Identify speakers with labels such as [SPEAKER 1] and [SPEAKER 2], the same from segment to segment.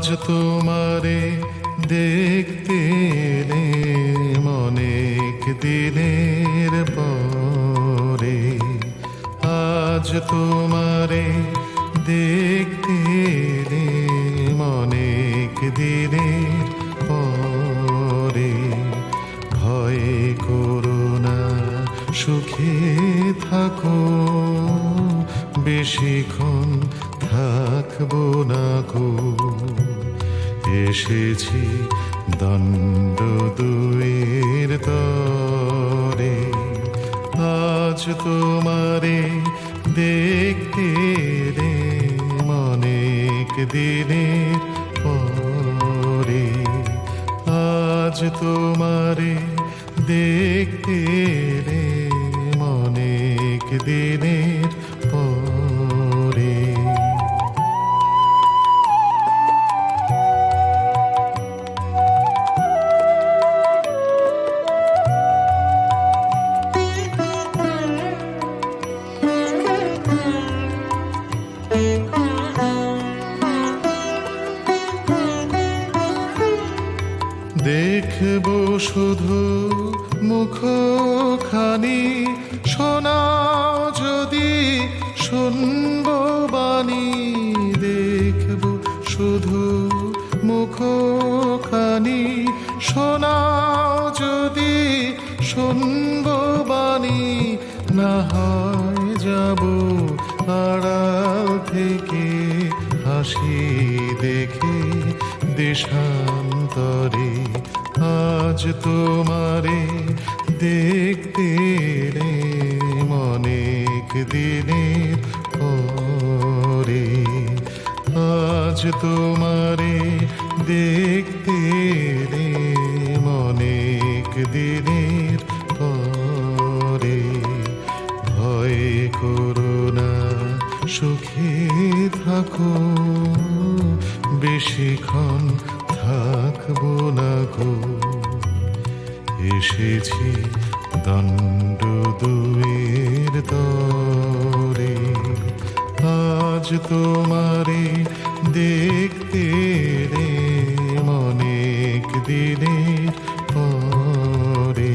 [SPEAKER 1] আজ তোমারে দেখতে অনেক দিনের পরে। আজ তোমারে দেখতে অনেক দিনের পরে। ভয় করো না সুখে থাকো। বেশিক্ষণ থাকব না গো। এসেছি দণ্ড দুয়ের তরে। আজ তোমারে দেখতে রে অনেক দিনের পরে। আজ তোমারে দেখতে রে অনেক দিনের দেখব শুধু মুখখানি। শোনাও যদি শুনব বাণী, দেখব শুধু মুখখানি। শোনাও যদি শুনব বাণী, না হয় যাব আড়াল থেকে হাসি দেখে দেশান্তরে। আজ তোমারে দেখতে রে অনেক দিনের পরে। আজ তোমারে দেখতে রে অনেক দিনের পরে। ভয় করো না সুখে থাকো, বেশিক্ষণ থাকব না গো। এসেছি দণ্ড দুয়ের তরে। আজ তোমারে দেখতে রে অনেক দিনের পরে।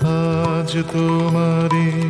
[SPEAKER 1] আজ তোমারে